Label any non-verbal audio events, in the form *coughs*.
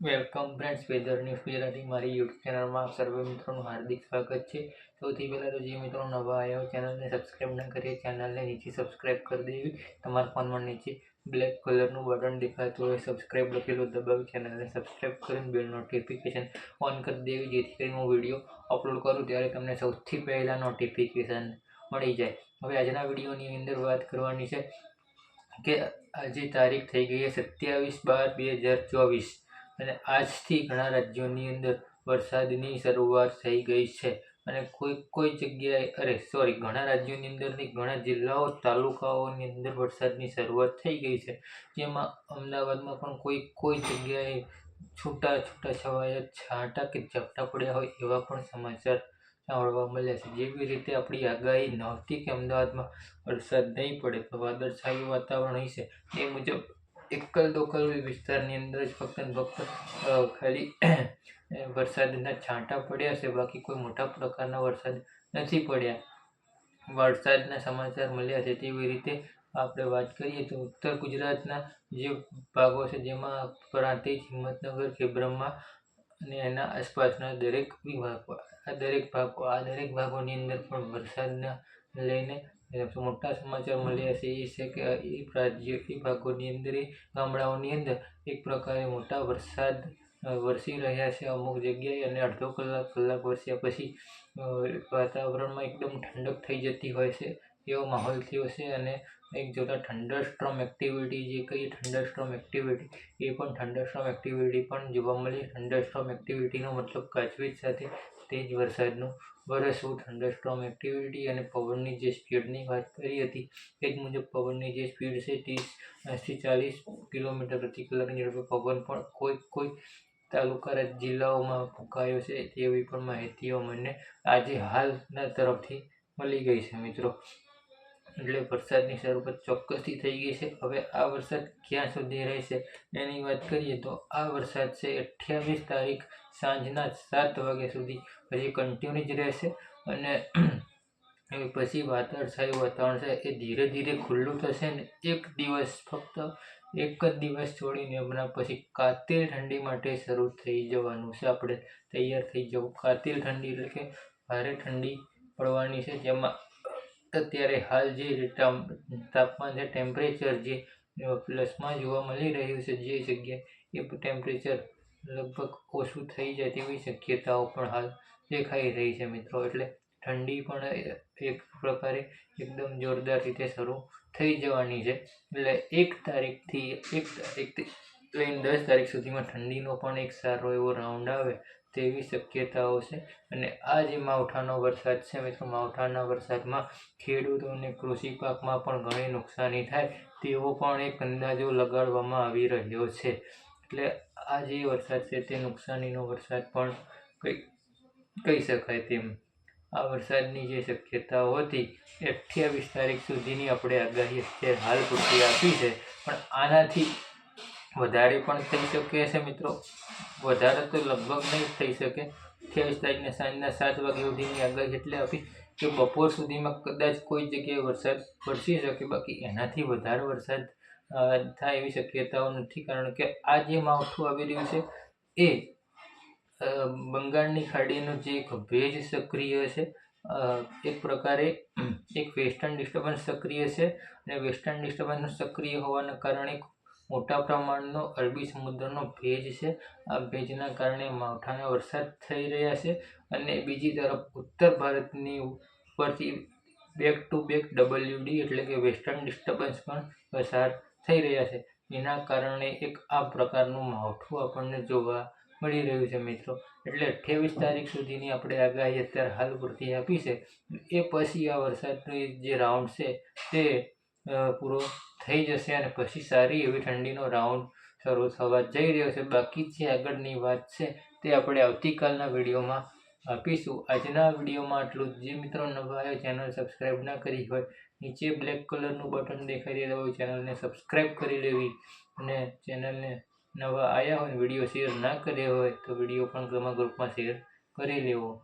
Welcome friends weather news Gujarati મારી YouTube ચેનલમાં સર્વે મિત્રોનું હાર્દિક સ્વાગત છે. સૌથી પહેલાં તો જે મિત્રો નવા આવ્યા ચેનલને સબસ્ક્રાઈબ ના કરીએ ચેનલને નીચે સબસ્ક્રાઈબ કરી દેવી. તમારા ફોનમાં નીચે બ્લેક કલરનું બટન દેખાતું હોય સબસ્ક્રાઈબ લખેલું દબાવી ચેનલને સબસ્ક્રાઈબ કરીને બેલ નોટિફિકેશન ઓન કરી દેવી, જેથી કરીને હું વીડિયો અપલોડ કરું ત્યારે તમને સૌથી પહેલાં નોટિફિકેશન મળી જાય. હવે આજના વિડીયોની અંદર વાત કરવાની છે કે આજે તારીખ થઈ ગઈ છે સત્યાવીસ બાર બે હજાર ચોવીસ. અને આજથી ઘણા રાજ્યોની અંદર વરસાદની શરૂઆત થઈ ગઈ છે. અને કોઈ કોઈ જગ્યાએ, અરે સોરી ઘણા રાજ્યોની અંદરની ઘણા જિલ્લાઓ, તાલુકાઓની અંદર વરસાદની શરૂઆત થઈ ગઈ છે. જેમાં અમદાવાદમાં પણ કોઈ કોઈ જગ્યાએ છૂટા છૂટા છવાયા, છાંટા કે ઝાપટા પડ્યા હોય એવા પણ સમાચાર સાંભળવા મળ્યા છે. જેવી રીતે આપણી આગાહી નહોતી કે અમદાવાદમાં વરસાદ નહીં પડે, તો વાદળછાયું વાતાવરણ હશે. એ મુજબ એકલ દોકલ વિસ્તારની અંદર જ ફક્ત ફક્ત ખાલી *coughs* વરસાદના છાંટા પડ્યા છે બાકી કોઈ મોટા પ્રકારના વરસાદ નથી પડ્યા. વરસાદના સમાચાર મળ્યા છે, તેવી રીતે આપણે વાત કરીએ તો ઉત્તર ગુજરાતના જે ભાગો છે, જેમાં પ્રાંતિજ, હિંમતનગર ખેબ્રમમાં અને એના આસપાસના દરેક વિભાગો, આ દરેક ભાગો, આ દરેક ભાગોની અંદર પણ વરસાદના લઈને મોટા સમાચાર મળ્યા છે એ છે કે એ રાજ્ય એ ભાગોની અંદર ગામડાઓની અંદર એક પ્રકારે મોટા વરસાદ વરસી રહ્યા છે અમુક જગ્યાએ અને અડધો કલાક કલાક વરસ્યા પછી વાતાવરણમાં એકદમ ઠંડક થઈ જતી હોય છે એવો માહોલ થયો છે અને એક જોતા થંડર સ્ટ્રોમ એક્ટિવિટી જે કહીએ ઠંડરસ્ટ્રોમ એક્ટિવિટી, એ પણ ઠંડરસ્ટ્રોમ એક્ટિવિટી પણ જોવા મળી. થંડર સ્ટ્રોમ એક્ટિવિટીનો મતલબ ગાજવીજ સાથે તેજ વરસાદનું વરસવું થંડરસ્ટોર્મ એક્ટિવિટી અને પવનની જે સ્પીડની વાત કરી હતી એ જ મુજબ પવનની જે સ્પીડ છે ત્રીસથી ચાલીસ કિલોમીટર પ્રતિ કલાકની ઝડપે પવન પણ કોઈ કોઈ તાલુકા જિલ્લાઓમાં ફૂંકાયો છે તેવી પણ માહિતીઓ મને આજે હાલના તરફથી મળી ગઈ છે મિત્રો. એટલે વરસાદની શરૂઆત ચોક્કસથી થઈ ગઈ છે. હવે આ વરસાદ ક્યાં સુધી રહેશે એની વાત કરીએ તો આ વરસાદ છે અઠ્યાવીસ તારીખ સાંજના સાત વાગ્યા સુધી હજી કન્ટિન્યુ જ રહેશે. અને પછી વાદળછાયું વાતાવરણ છે, એ ધીરે ધીરે ખુલ્લું થશે ને એક દિવસ ફક્ત એક જ દિવસ છોડીને હમણાં પછી કાતિલ ઠંડી માટે શરૂ થઈ જવાનું છે. આપણે તૈયાર થઈ જવું. કાતિલ ઠંડી એટલે કે ભારે ઠંડી પડવાની છે, જેમાં અત્યારે હાલ જે તાપમાન છે ટેમ્પરેચર જે પ્લસમાં જોવા મળી રહ્યું છે, જે જગ્યાએ એ ટેમ્પરેચર લગભગ ઓછું થઈ જાય તેવી શક્યતાઓ પણ હાલ દેખાઈ રહી છે મિત્રો. એટલે ઠંડી પણ એક પ્રકારે એકદમ જોરદાર રીતે શરૂ થઈ જવાની છે. એટલે એક તારીખથી એક તારીખથી લઈને દસ તારીખ સુધીમાં ઠંડીનો પણ એક સારો એવો રાઉન્ડ આવે તેવી શક્યતાઓ છે. અને આ જે માવઠાનો વરસાદ છે મિત્રો, માવઠાના વરસાદમાં ખેડૂતોને કૃષિ પાકમાં પણ ઘણી નુકસાની થાય તેવો પણ એક અંદાજો લગાડવામાં આવી રહ્યો છે. એટલે આ જે વરસાદ છે તે નુકસાનીનો વરસાદ પણ કંઈ, કહી શકાય તેમ. આ વરસાદની જે શક્યતાઓ હતી એ અઠ્યાવીસ તારીખ સુધીની આપણે આગાહી અત્યારે હાલ પૂરતી આપી છે. પણ આનાથી વધારે પણ થઈ શકે છે મિત્રો? વધારે તો લગભગ નહીં થઈ શકે. અઠ્યાવીસ તારીખને સાંજના સાત વાગ્યા સુધીની આગાહી એટલે આપી કે બપોર સુધીમાં કદાચ કોઈ જગ્યાએ વરસાદ વરસી શકે. બાકી એનાથી વધારે વરસાદ થાય એવી શક્યતાઓ નથી. કારણ કે આ જે માવઠું આવી રહ્યું છે, એ બંગાળની ખાડીનો જે એક ભેજ સક્રિય છે એક પ્રકારે એક વેસ્ટર્ન ડિસ્ટર્બન્સ સક્રિય છે અને વેસ્ટર્ન ડિસ્ટર્બન્સ સક્રિય હોવાના કારણે મોટા પ્રમાણનો અરબી સમુદ્રનો ભેજ છે. આ ભેજના કારણે માવઠાના વરસાદ થઈ રહ્યા છે અને બીજી તરફ ઉત્તર ભારતની ઉપરથી બેક ટુ બેક ડબલ્યુડી એટલે કે વેસ્ટર્ન ડિસ્ટર્બન્સ પણ પસાર થઈ રહ્યા છે. એના કારણે એક આ પ્રકારનું માવઠું આપણને જોવા મળી રહ્યું છે મિત્રો. એટલે અઠ્યાવીસ તારીખ સુધીની આપણે આગાહી અત્યારે હાલ પૂરતી આપી છે. એ પછી આ વરસાદનો જે રાઉન્ડ છે તે પૂરો થઈ જશે અને પછી સારી એવી ઠંડીનો રાઉન્ડ શરૂ થવા જઈ રહ્યો છે. બાકી જે આગળની વાત છે તે આપણે આવતીકાલના વિડીયોમાં આપીશું. આજના વિડીયોમાં આટલું જે. મિત્રો નવા આવ્યો ચેનલ સબસ્ક્રાઈબ ના કરી હોય, નીચે બ્લેક કલરનું બટન દેખાઈ રહ્યું હોય, ચેનલને સબસ્ક્રાઈબ કરી લેવી. અને ચેનલને નવા આવ્યા હોય, વીડિયો શેર ના કર્યો હોય, તો વીડિયો પણ તમારા ગ્રુપમાં શેર કરી લેવો.